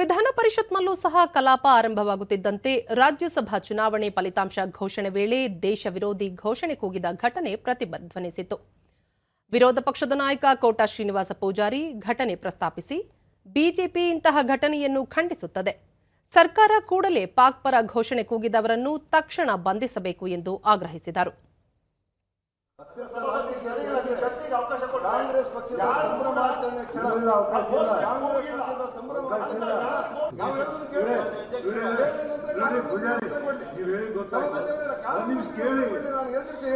ವಿಧಾನ ಪರಿಷತ್ನಲ್ಲೂ ಸಹ ಕಲಾಪ ಆರಂಭವಾಗುತ್ತಿದ್ದಂತೆ ರಾಜ್ಯಸಭಾ ಚುನಾವಣೆ ಫಲಿತಾಂಶ ಘೋಷಣೆ ವೇಳೆ ದೇಶ ವಿರೋಧಿ ಘೋಷಣೆ ಕೂಗಿದ ಘಟನೆ ಪ್ರತಿಧ್ವನಿಸಿತು. ವಿರೋಧ ಪಕ್ಷದ ನಾಯಕ ಕೋಟಾ ಶ್ರೀನಿವಾಸ ಪೂಜಾರಿ ಘಟನೆ ಪ್ರಸ್ತಾಪಿಸಿ, ಬಿಜೆಪಿ ಇಂತಹ ಘಟನೆಯನ್ನು ಖಂಡಿಸುತ್ತದೆ. ಸರ್ಕಾರ ಕೂಡಲೇ ಪಾಕ್ ಪರ ಘೋಷಣೆ ಕೂಗಿದವರನ್ನು ತಕ್ಷಣ ಬಂಧಿಸಬೇಕು ಎಂದು ಆಗ್ರಹಿಸಿದರು. ಕಾಂಗ್ರೆಸ್ ಪಕ್ಷದ ಸಂಭ್ರಮಾಚರಣೆ ಕ್ಷಣ ಕಾಂಗ್ರೆಸ್ ಪಕ್ಷದ ಸಂಭ್ರಮಾಚರಣೆ ನಾವು ಹೇಳೋದನ್ನ ಕೇಳಿ. ನೋಡಿ ಪೂಜಾರಿ ನೀವು ಹೇಳಿ ಗೊತ್ತಾಯ್ತು. ಒಂದ್ ನಿಮಿಷ ಕೇಳಿ. ನಾನು ಎಲ್ರಿಗೂ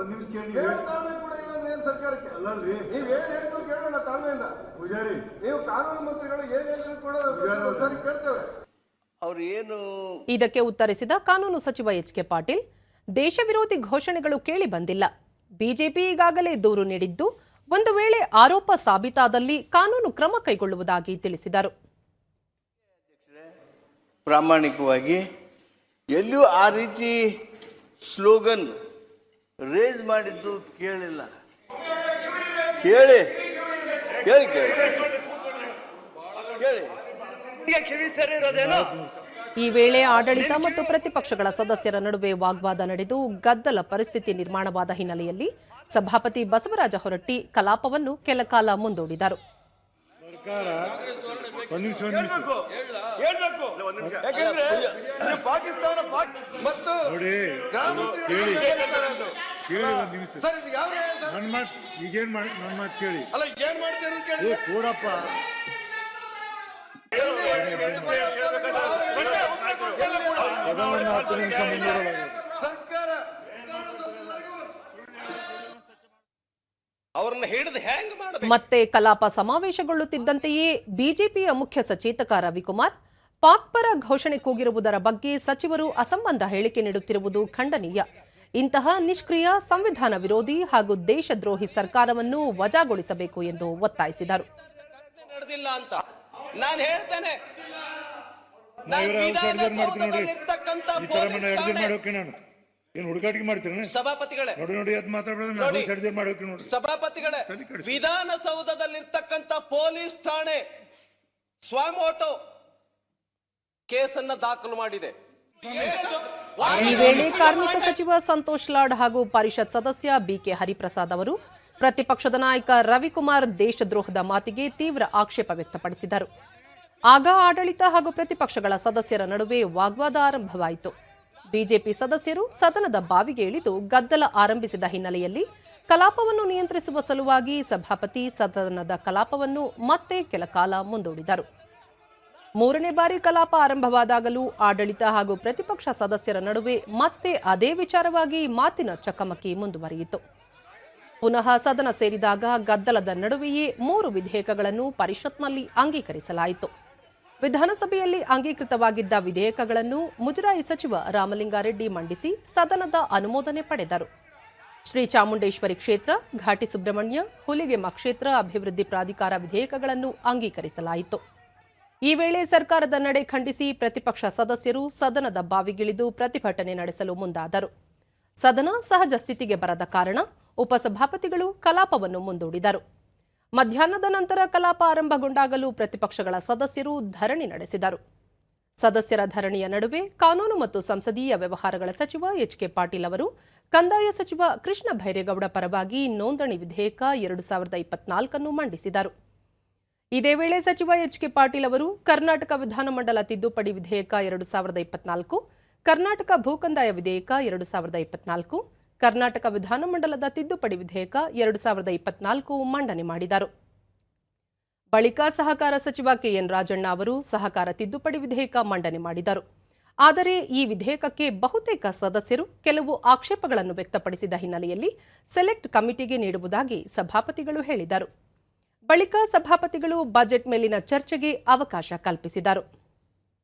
ಒಂದ್ ನಿಮಿಷ ಕೇಳಿ. ಕೇಳೋ ತಾಳ್ಮೆ ಕೂಡ ಇಲ್ಲ ಅಂದ್ರೆ ಸರ್ಕಾರಕ್ಕೆ? ಅಲ್ಲಲ್ರಿ. ನೀವ್ ಏನ್ ಹೇಳಿದ್ರು ಕೇಳೋಣ ತಾಳ್ಮೆಯಿಂದ. ಪೂಜಾರಿ. ನೀವು ಕಾನೂನು ಮಂತ್ರಿಗಳು ಏನ್ ಹೇಳಿದ್ರು ಕೂಡ ಸರಿ ಕೇಳ್ತೇವೆ. ಅವ್ರು ಏನು ಇದಕ್ಕೆ ಉತ್ತರಿಸಿದ ಕಾನೂನು ಸಚಿವ ಎಚ್ ಕೆ ಪಾಟೀಲ್ ದೇಶ ವಿರೋಧಿ ಘೋಷಣೆಗಳು ಕೇಳಿ ಬಂದಿಲ್ಲ. ಬಿಜೆಪಿ ಈಗಾಗಲೇ ದೂರು ನೀಡಿದ್ದು ಒಂದು ವೇಳೆ ಆರೋಪ ಸಾಬೀತಾದಲ್ಲಿ ಕಾನೂನು ಕ್ರಮ ಕೈಗೊಳ್ಳುವುದಾಗಿ ತಿಳಿಸಿದರು. ಪ್ರಾಮಾಣಿಕವಾಗಿ ಎಲ್ಲಿಯೂ ಆ ರೀತಿ ಸ್ಲೋಗನ್ ರೇಸ್ ಮಾಡಿದ್ದು ಕೇಳಿಲ್ಲ. ಕೇಳಿ ಕೇಳಿ ಕೇಳಿ. ಕೇಳಿ. ಈ ವೇಳೆ ಆಡಳಿತ ಮತ್ತು ಪ್ರತಿಪಕ್ಷಗಳ ಸದಸ್ಯರ ನಡುವೆ ವಾಗ್ವಾದ ನಡೆದು ಗದ್ದಲ ಪರಿಸ್ಥಿತಿ ನಿರ್ಮಾಣವಾದ ಹಿನ್ನೆಲೆಯಲ್ಲಿ ಸಭಾಪತಿ ಬಸವರಾಜ ಹೊರಟ್ಟಿ ಕಲಾಪವನ್ನು ಕೆಲಕಾಲ ಮುಂದೂಡಿದರು. ಸರ್ಕಾರ ಒಂದ್ ನಿಮಿಷ ಒಂದ್ ನಿಮಿಷ. ಯಾಕಂದ್ರೆ ಇದು ಪಾಕಿಸ್ತಾನ ಮತ್ತು ಗೃಹ ಮಂತ್ರಿಗಳು ಕೇಳಿ. ಹೇಳ್ತಾರೆ ಅದು. ಕೇಳಿ ಸರ್ ಇದು ಯಾವ ನ್ಯಾಯ ಸರ್? ನನ್ ಮಾತ್ ಈಗೇನ್ ಮಾಡಿ ಕೇಳಿ. ಅಲ್ಲ ಏನ್ ಮಾಡ್ತೀರಿ ಸರ್ಕಾರ ಅವ್ರನ್ನ ಹಿಡಿದು ಹೆಂಗ್ ಮಾಡ್ಬೇಕು? ಮತ್ತೆ ಕಲಾಪ ಸಮಾವೇಶಗೊಳ್ಳುತ್ತಿದ್ದಂತೆಯೇ ಬಿಜೆಪಿಯ ಮುಖ್ಯ ಸಚೇತಕ ರವಿಕುಮಾರ್ ಪಾಕ್ ಪರ ಘೋಷಣೆ ಕೂಗಿರುವುದರ ಬಗ್ಗೆ ಸಚಿವರು ಅಸಂಬಂಧ ಹೇಳಿಕೆ ನೀಡುತ್ತಿರುವುದು ಖಂಡನೀಯ. ಇಂತಹ ನಿಷ್ಕ್ರಿಯ ಸಂವಿಧಾನ ವಿರೋಧಿ ಹಾಗೂ ದೇಶದ್ರೋಹಿ ಸರ್ಕಾರವನ್ನು ವಜಾಗೊಳಿಸಬೇಕು ಎಂದು ಒತ್ತಾಯಿಸಿದರು. ನಾನು ಹೇಳ್ತೇನೆ. ಏನ್ ಹುಡುಗಾಟಿಗೆ ಮಾಡ್ತೀರ ಸಭಾಪತಿಗಳೇ. ನೋಡಿ ನೋಡಿ ಅದ್ ಮಾತಾಡೋದು. ಮಾಡೋಕೆ ನೋಡಿ. ಸಭಾಪತಿಗಳೇ. ವಿಧಾನಸೌಧದಲ್ಲಿರ್ತಕ್ಕಂಥ ಪೊಲೀಸ್ ಠಾಣೆ ಸ್ವಾಮೋಟೋ ಕೇಸನ್ನ ದಾಖಲು ಮಾಡಿದೆ. ಈ ವೇಳೆ ಕಾರ್ಮಿಕ ಸಚಿವ ಸಂತೋಷ್ ಲಾಡ್ ಹಾಗೂ ಪರಿಷತ್ ಸದಸ್ಯ ಬಿಕೆ ಹರಿಪ್ರಸಾದ್ ಅವರು ಪ್ರತಿಪಕ್ಷದ ನಾಯಕ ರವಿಕುಮಾರ್ ದೇಶದ್ರೋಹದ ಮಾತಿಗೆ ತೀವ್ರ ಆಕ್ಷೇಪ ವ್ಯಕ್ತಪಡಿಸಿದರು. ಆಗ ಆಡಳಿತ ಹಾಗೂ ಪ್ರತಿಪಕ್ಷಗಳ ಸದಸ್ಯರ ನಡುವೆ ವಾಗ್ವಾದ ಆರಂಭವಾಯಿತು. ಬಿಜೆಪಿ ಸದಸ್ಯರು ಸದನದ ಬಾವಿಗೆ ಇಳಿದು ಗದ್ದಲ ಆರಂಭಿಸಿದ ಹಿನ್ನೆಲೆಯಲ್ಲಿ ಕಲಾಪವನ್ನು ನಿಯಂತ್ರಿಸುವ ಸಲುವಾಗಿ ಸಭಾಪತಿ ಸದನದ ಕಲಾಪವನ್ನು ಮತ್ತೆ ಕೆಲ ಕಾಲ ಮುಂದೂಡಿದರು. ಮೂರನೇ ಬಾರಿ ಕಲಾಪ ಆರಂಭವಾದಾಗಲೂ ಆಡಳಿತ ಹಾಗೂ ಪ್ರತಿಪಕ್ಷ ಸದಸ್ಯರ ನಡುವೆ ಮತ್ತೆ ಅದೇ ವಿಚಾರವಾಗಿ ಮಾತಿನ ಚಕಮಕಿ ಮುಂದುವರಿಯಿತು. ಪುನಃ ಸದನ ಸೇರಿದಾಗ ಗದ್ದಲದ ನಡುವೆಯೇ ಮೂರು ವಿಧೇಯಕಗಳನ್ನು ಪರಿಷತ್ನಲ್ಲಿ ಅಂಗೀಕರಿಸಲಾಯಿತು. ವಿಧಾನಸಭೆಯಲ್ಲಿ ಅಂಗೀಕೃತವಾಗಿದ್ದ ವಿಧೇಯಕಗಳನ್ನು ಮುಜರಾಯಿ ಸಚಿವ ರಾಮಲಿಂಗಾರೆಡ್ಡಿ ಮಂಡಿಸಿ ಸದನದ ಅನುಮೋದನೆ ಪಡೆದರು. ಶ್ರೀ ಚಾಮುಂಡೇಶ್ವರಿ ಕ್ಷೇತ್ರ, ಘಾಟಿ ಸುಬ್ರಹ್ಮಣ್ಯ, ಹುಲಿಗೆಮ್ಮ ಕ್ಷೇತ್ರ ಅಭಿವೃದ್ಧಿ ಪ್ರಾಧಿಕಾರ ವಿಧೇಯಕಗಳನ್ನು ಅಂಗೀಕರಿಸಲಾಯಿತು. ಈ ವೇಳೆ ಸರ್ಕಾರದ ನಡೆ ಖಂಡಿಸಿ ಪ್ರತಿಪಕ್ಷ ಸದಸ್ಯರು ಸದನದ ಬಾವಿಗಿಳಿದು ಪ್ರತಿಭಟನೆ ನಡೆಸಲು ಮುಂದಾದರು. ಸದನ ಸಹಜ ಸ್ಥಿತಿಗೆ ಬರದ ಕಾರಣ ಉಪಸಭಾಪತಿಗಳು ಕಲಾಪವನ್ನು ಮುಂದೂಡಿದರು. ಮಧ್ಯಾಹ್ನದ ನಂತರ ಕಲಾಪ ಆರಂಭಗೊಂಡಾಗಲೂ ಪ್ರತಿಪಕ್ಷಗಳ ಸದಸ್ಯರು ಧರಣಿ ನಡೆಸಿದರು. ಸದಸ್ಯರ ಧರಣಿಯ ನಡುವೆ ಕಾನೂನು ಮತ್ತು ಸಂಸದೀಯ ವ್ಯವಹಾರಗಳ ಸಚಿವ ಎಚ್ ಕೆ ಪಾಟೀಲ್ ಅವರು, ಕಂದಾಯ ಸಚಿವ ಕೃಷ್ಣ ಭೈರೇಗೌಡ ಪರವಾಗಿ ನೋಂದಣಿ ವಿಧೇಯಕ ಎರಡು ಸಾವಿರದ ಇಪ್ಪತ್ನಾಲ್ಕನ್ನು ಮಂಡಿಸಿದರು. ಇದೇ ವೇಳೆ ಸಚಿವ ಎಚ್ ಕೆ ಪಾಟೀಲ್ ಅವರು, ಕರ್ನಾಟಕ ವಿಧಾನಮಂಡಲ ತಿದ್ದುಪಡಿ ವಿಧೇಯಕ ಎರಡು ಸಾವಿರದ ಇಪ್ಪತ್ನಾಲ್ಕು, ಕರ್ನಾಟಕ ಭೂಕಂದಾಯ ವಿಧೇಯಕ ಎರಡು ಸಾವಿರದ ಇಪ್ಪತ್ನಾಲ್ಕು ಕರ್ನಾಟಕ ವಿಧಾನಮಂಡಲದ ತಿದ್ದುಪಡಿ ವಿಧೇಯಕ ಎರಡು ಸಾವಿರದ ಇಪ್ಪತ್ನಾಲ್ಕು ಮಂಡನೆ ಮಾಡಿದರು. ಬಳಿಕ ಸಹಕಾರ ಸಚಿವ ಕೆಎನ್ ರಾಜಣ್ಣ ಅವರು ಸಹಕಾರ ತಿದ್ದುಪಡಿ ವಿಧೇಯಕ ಮಂಡನೆ ಮಾಡಿದರು. ಆದರೆ ಈ ವಿಧೇಯಕಕ್ಕೆ ಬಹುತೇಕ ಸದಸ್ಯರು ಕೆಲವು ಆಕ್ಷೇಪಗಳನ್ನು ವ್ಯಕ್ತಪಡಿಸಿದ ಹಿನ್ನೆಲೆಯಲ್ಲಿ ಸೆಲೆಕ್ಟ್ ಕಮಿಟಿಗೆ ನೀಡುವುದಾಗಿ ಸಭಾಪತಿಗಳು ಹೇಳಿದರು. ಬಳಿಕ ಸಭಾಪತಿಗಳು ಬಜೆಟ್ ಮೇಲಿನ ಚರ್ಚೆಗೆ ಅವಕಾಶ ಕಲ್ಪಿಸಿದರು.